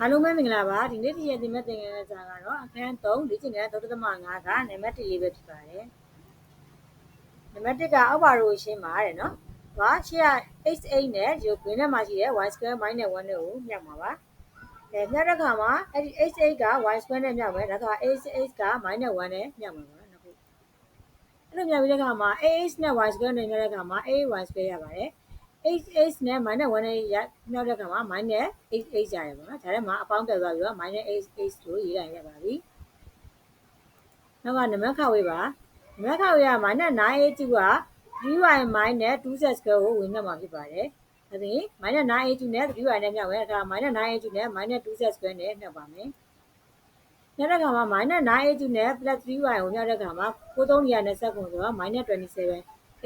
အားလုံးပဲမင်္ဂလာပါဒီနေ့ဒီရက်ဒီမဲ့သင်ခန်းစာကတော့အခန်း3လေ့ကျင့်ခန်း3.5ကနံပါတ်1လေးပဲဖြစ်ပါတယ်နံပါတ်1ကအောက်ပါရိုရှင်းပါတဲ့နော်ဘာရှေ့က x8 နဲ့ဒီဂရင်းထဲမှာရှိတဲ့ y square minus 1နဲ့ကိုမြောက်မှာပါအဲမြောက်တဲ့ခါမှာအဲ့ဒီ x8 က y square နဲ့မြောက်မယ်ဒါက x8 က minus 1နဲ့မြောက်မှာပါနော်ခုအဲ့လိုမြောက်ပြီးတဲ့ခါမှာ ax နဲ့ y square နဲ့မြောက်တဲ့ခါမှာ a y square ရပါတယ် 8 8နဲ့ minus 1နဲ့ရမြောက်တဲ့ခါမှာ minus 8 8ကြရတယ်ပေါ့နော်ဒါထဲမှာအပေါင်းတက်သွားပြီးတော့ minus 8 8 လို့ရေးလိုက်ရပါပြီနောက်ကနံပါတ်ခါဝေးပါနံပါတ်ခါဝေးက minus 982 က 3y minus 2z square ကိုဝင်မြတ်မှာဖြစ်ပါတယ်ဒါဆိုရင် minus 982 နဲ့ 3y နဲ့မြောက်မယ်ဒါ minus 982 နဲ့ minus 2z square နဲ့မြောက်ပါမယ်ညတဲ့ခါမှာ minus 982 နဲ့ plus 3y ကိုမြောက်တဲ့ခါမှာ9329ဆိုတော့ minus 27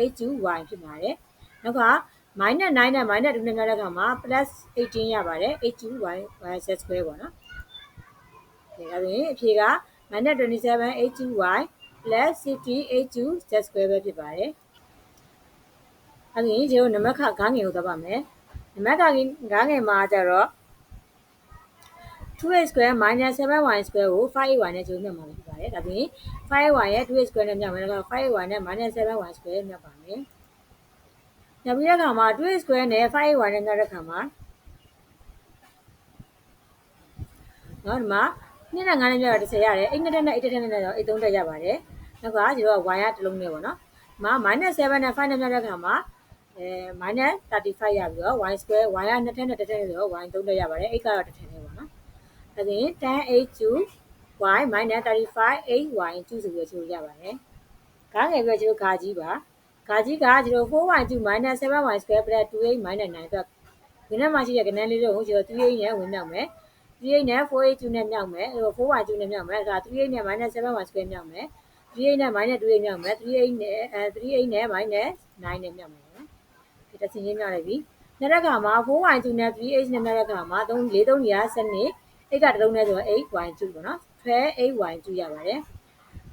h2y ဖြစ်ပါတယ်။နောက်က minus 9နဲ့ minus 2နဲ့များတဲ့အခါမှာ plus 18ရပါတယ် h2y y z square ပေါ့နော်။ဒါဆိုရင်အဖြေက minus 27 h2y plus 60 h2 z square ပဲဖြစ်ပါတယ်။အဲ့ဒီဒီကိုနံပါတ်ခဂါငယ်ကိုသွားပါမယ်။နံပါတ်ခဂါငယ်မှာကျတော့ 2x square minus 7y square ကို 5y နဲ့ချုပ်မြတ်မှာဖြစ်ပါတယ်။ဒါပြင် 5y ရဲ့ 2x square နဲ့မြတ်မယ်တော့ 5y နဲ့ minus 7y square မြတ်ပါမယ်။ ညပြီးတဲ့ခါမှာ2 square နဲ့ 5y နဲ့ညတဲ့ခါမှာနော်ဒီမှာနှစ်နဲ့9နဲ့ညတော့10ရတယ်အိတ်နဲ့နဲ့အိတ်နဲ့နဲ့တော့အိတ်3တက်ရပါတယ်နောက်ကဒီတော့ y ကတစ်လုံးနဲ့ပေါ့နော်ဒီမှာ -7 နဲ့5နဲ့ညတဲ့ခါမှာအဲ -35 ရပြီးတော့ y square y ကနှစ်ထက်နဲ့တစ်ထက်နဲ့ဆိုတော့ y 3တက်ရပါတယ်အိတ်ကတော့တစ်ထက်နဲ့ပေါ့နော်အဲဒါရင် 10h2 y -35 8y 2ဆိုပြီးတော့ချုပ်ရပါတယ်။ကားငယ်ပြီးတော့ကျွန်တော်ဂါကြီးပါ။ ဂါကြီးကကျွန်တော် 4y2 7y square plus 2a 9အတွက်ဒီနေ့မှရှိတဲ့ကဏ္ဍလေးတွေကိုကျွန်တော် 3a နဲ့ဝင်မြောက်မယ် 3a နဲ့ 4a2 နဲ့မြောက်မယ်အဲ 4y2 နဲ့မြောက်မယ်ဒါ 3a နဲ့ 7y square မြောက်မယ် 3a နဲ့ 2a မြောက်မယ် 3a နဲ့အဲ 3a နဲ့ 9နဲ့မြောက်မယ်နော်ဒီတစ်ချင်းချင်းမြောက်လိုက်ပြီနောက်တစ်ခါမှာ 4y2 နဲ့ 3a နဲ့မြောက်တဲ့ခါမှာ3 4 3ရာစနစ် x ကတစ်လုံးနဲ့ဆိုတော့ 8y2 ပေါ့နော် 12 8y2 ရပါတယ် minus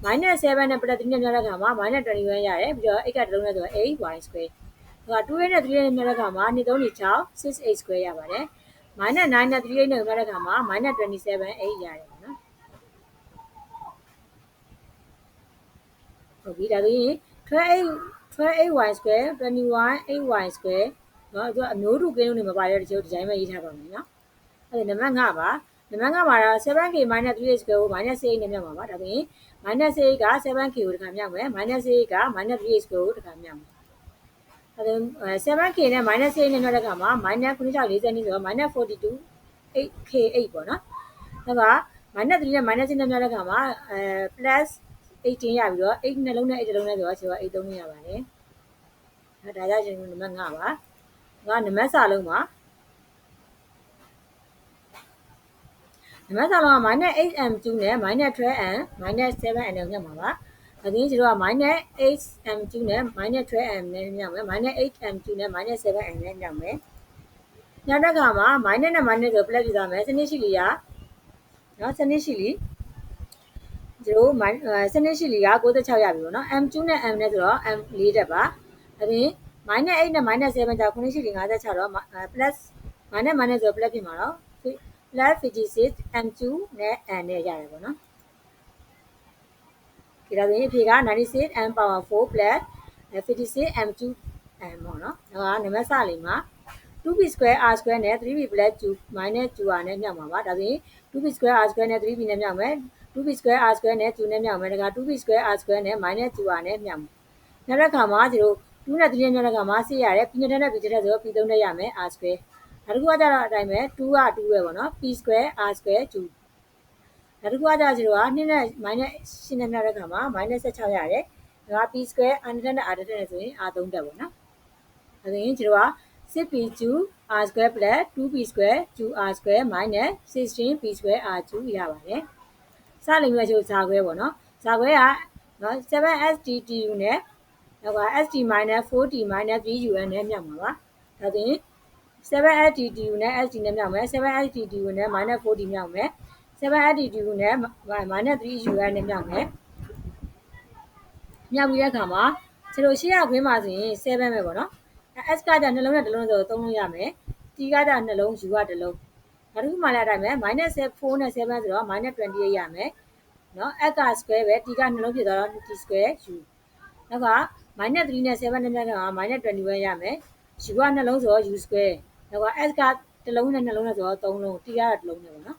7နဲ့ plus 3နဲ့မြောက်တဲ့ခါမှာ minus 21ရတယ်ပြီးတော့ x ကတစ်လုံးနဲ့ဆိုတော့ 8y square ဟိုက2နဲ့3နဲ့မြောက်တဲ့ခါမှာ2 3 6 6 8 square ရပါတယ် minus 9နဲ့3နဲ့မြောက်တဲ့ခါမှာ minus 27 8ရတယ်ပေါ့နော်ဟုတ်ပြီဒါဆိုရင်12 12y square 21 8y square เนาะသူကအမျိုးတူကင်းလုံးတွေမပါတဲ့တချို့ဒီဇိုင်းပဲရေးထားပါမယ်เนาะအဲ့ဒါနံပါတ်5ပါ နံပါတ်5မှာတော့ 7k - 3h square ကို -8 နဲ့မြောက်ပါပါဒါဆိုရင် minus 8က 7k ကိုတစ်ခါမြောက်မယ် minus 8က minus 3h square ကိုတစ်ခါမြောက်မယ်အဲဒါ 7k နဲ့ minus 8နဲ့မြောက်တဲ့အခါမှာ minus 940ဆိုတော့ minus 42 8k8 ပေါ့နော်ဒါက minus 3နဲ့ minus 6နဲ့မြောက်တဲ့အခါမှာအဲ plus 18ရပြီးတော့8နှလုံးနဲ့8လုံးနဲ့ဆိုတော့ကျွန်တော်8 3နဲ့ရပါတယ်ဒါဒါကြောင့်ကျွန်တော်နံပါတ်5ပါငါနံပါတ်စာလုံးပါ နံပါတ်စာလုံးက -8m2 နဲ့ -12m -7m နဲ့ညမှာပါ။ဒါပြင်ကျတော့ -8m2 နဲ့ -12m နဲ့ညမယ် -8m2 နဲ့ -7m နဲ့ညမယ်။ညတဲ့ခါမှာ minus နဲ့ minus ဆို plus ပြသွားမယ်။စနစ်ရှိလီကနော်စနစ်ရှိလီကျတို့စနစ်ရှိလီက96ရပြီပေါ့နော် m2 နဲ့ m နဲ့ဆိုတော့ m 4တက်ပါဒါပြင် minus 8နဲ့ minus 7ကြောင့်9ရှိလီ56တော့ plus minus minus ဆို plus ဖြစ်မှာတော့ plus 56 m2 နဲ့ n နဲ့ရတယ်ပေါ့နော်ဒီဒါဆိုရင်အဖြေက96 m power 4 plus 56 m2 n ပေါ့နော်ဒါကနံပါတ်စလေးမှာ 2b square r square နဲ့ 3b plus 2 minus 2r နဲ့မြောက်မှာပါဒါဆိုရင် 2b square r square နဲ့ 3b နဲ့မြောက်မယ် 2b square r square နဲ့2နဲ့မြောက်မယ်ဒါက 2b square r square နဲ့ minus 2r နဲ့မြောက်မယ်နောက်တစ်ခါမှာဒီလို2နဲ့3နဲ့မြောက်တဲ့ခါမှာဆေးရတယ်ပြီးတဲ့နဲ့ပြီးတဲ့ဆိုတော့ပြီး3နဲ့ရမယ် r square နောက်တစ်ခုကကြတော့အတိုင်းပဲ2က2ပဲပေါ့နော် p square r square 2နောက်တစ်ခုကကြကျတော့2နဲ့ minus ရှင်းနေမြတဲ့ခါမှာ minus 16ရတယ်ဒါက p square r နဲ့ r နဲ့ဆိုရင် r 3တက်ပေါ့နော်ဒါဆိုရင်ကျတော့ 6p2 r square plus 2p square 2r square minus 16p square r2 ရပါတယ်စလိမ့်မဲ့ချိုးဇာခွဲပေါ့နော်ဇာခွဲကနော် 7sdtu နဲ့နောက်က sd minus 4t minus 3un နဲ့မြောက်မှာပါဒါဆိုရင် 7SDTU နဲ့ SD နဲ့မြောက်မယ် 7SDTU နဲ့ -4D မြောက်မယ် 7SDTU နဲ့ -3UN နဲ့မြောက်မယ်မြောက်ပြီးတဲ့အခါမှာခြေလို့ရှေ့ရခွင်းမှာဆိုရင်7ပဲပေါ့နော် S ကကြနှလုံးနဲ့တစ်လုံးဆိုသုံးလို့ရမယ် T ကကြနှလုံး U ကတစ်လုံးနောက်တစ်ခုမှလည်းအတိုင်းပဲ -4 နဲ့7ဆိုတော့ -28 ရမယ်နော် x က square ပဲ t ကနှလုံးဖြစ်သွားတော့ t square u နောက်က -3 နဲ့7နဲ့မြတ်က -21 ရမယ် u ကနှလုံးဆိုတော့ u square နောက်က x ကတစ်လုံးနဲ့နှလုံးနဲ့ဆိုတော့3လုံး t ကတော့တစ်လုံးနဲ့ပေါ့နော်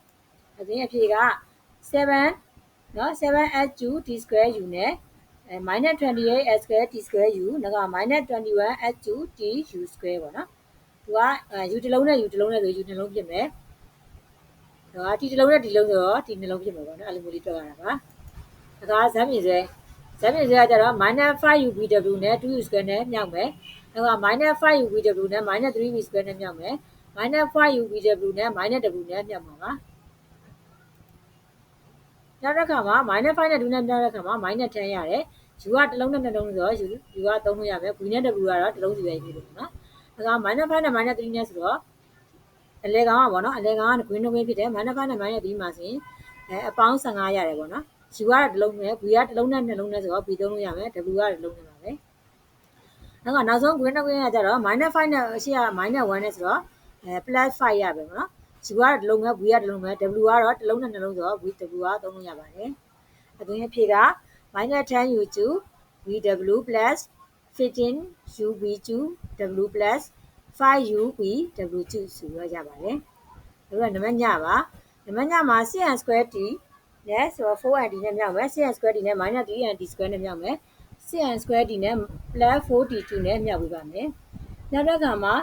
အပြင်အဖြေက7နော် 7h2 t square u နဲ့အဲ -28h square t square u နောက်က -21h2 t u square ပေါ့နော်သူက u တစ်လုံးနဲ့ u တစ်လုံးနဲ့ဆို u နှလုံးဖြစ်မယ်တော့ t တစ်လုံးနဲ့ t တစ်လုံးဆိုတော့ t နှလုံးဖြစ်မှာပေါ့နော်အဲ့လိုမျိုးလေးတွက်ရတာပါဒါကဇာတ်မြင်စွဲဇာတ်မြင်စွဲကကြတော့ -5ubw နဲ့ 2u square နဲ့မြောက်မယ် နောက်က -5ubw နဲ့ -3v square နဲ့မြောက်မယ် -5ubw နဲ့ -w နဲ့မြောက်မှာပါနောက်တစ်ခါမှာ -5 နဲ့ 2နဲ့မြောက်တဲ့အခါမှာ -10 ရတယ် u ကတစ်လုံးနဲ့နှလုံးဆိုတော့ u u က3လို့ရမယ် v နဲ့ w ကတော့တစ်လုံးစီပဲယူလို့ပေါ့နော်ဒါက -5 နဲ့ -3 နဲ့ဆိုတော့အလဲကောင်ကပေါ့နော်အလဲကောင်က green နှုတ်ဖြစ်တယ် -5 နဲ့ -3 မှာဆိုရင်အဲအပေါင်း15ရတယ်ပေါ့နော် u ကတစ်လုံးနဲ့ v ကတစ်လုံးနဲ့နှလုံးနဲ့ဆိုတော့ v သုံးလို့ရမယ် w ကတစ်လုံးနဲ့ပါပဲ နောက်ကနောက်ဆုံး green နှုတ်ကကြတော့ -5 နဲ့အရှိက -1 နဲ့ဆိုတော့အဲ +5 ရပဲပေါ့နော် u ကတစ်လုံးပဲ v ကတစ်လုံးပဲ w ကတော့တစ်လုံးနဲ့နှလုံးဆိုတော့ v w ကသုံးလို့ရပါတယ်အသွင်အဖြေက -10u2 vw 15uvw 5uvw2 ဆိုရရပါတယ်။ဒါကနံပါတ်ညပါ။နံပါတ်ညမှာ cn square t နဲ့ဆိုတော့ 4nd နဲ့မြောက်မယ် cn square t နဲ့ -3nd square နဲ့မြောက်မယ် cn square t နဲ့ +4t2 နဲ့မြောက်ပေးပါမယ်။နောက်တစ်ခါမှာ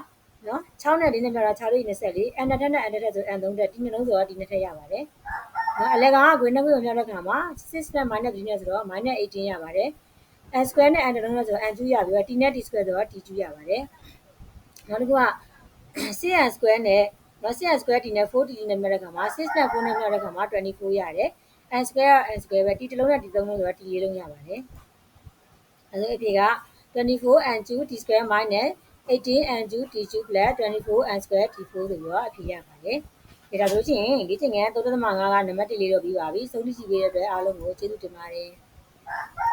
နော်6နဲ့4နဲ့မြောက်တာ6လေး24 n တက်နဲ့ n တက်ဆို n 3တက်ဒီနှလုံးဆိုတော့ဒီနှစ်ထက်ရပါတယ်။နော်အလဲကောင်က green နဲ့ကိုမြောက်တဲ့ခါမှာ6နဲ့ -3 နဲ့ဆိုတော့ -18 ရပါတယ်။ n square နဲ့ n တက်လုံးနဲ့ဆိုတော့ n ကျူးရပြီးတော့ t နဲ့ t square ဆိုတော့ t ကျူးရပါတယ်။နောက်တစ်ခုက 6n square နဲ့နော် 6n square t နဲ့ 4t နဲ့မြောက်တဲ့ခါမှာ6နဲ့4နဲ့မြောက်တဲ့ခါမှာ24ရတယ်။ n square က n square ပဲ t တစ်လုံးနဲ့ t သုံးလုံးဆိုတော့ t လေးလုံးရပါတယ်။ အဲဒါအဖြေက 24n ကျူး t square minus 18n ကျူး t ကျူး plus 24n square t4 ဆိုပြီးတော့အဖြေရပါတယ်။ဒါဆိုလို့ရှိရင်လေ့ကျင့်ခန်း3.5ကနံပါတ်1လေးတော့ပြီးပါပြီ။ဆုံးဖြတ်ကြည့်ပေးတဲ့အတွက်အားလုံးကိုကျေးဇူးတင်ပါတယ်။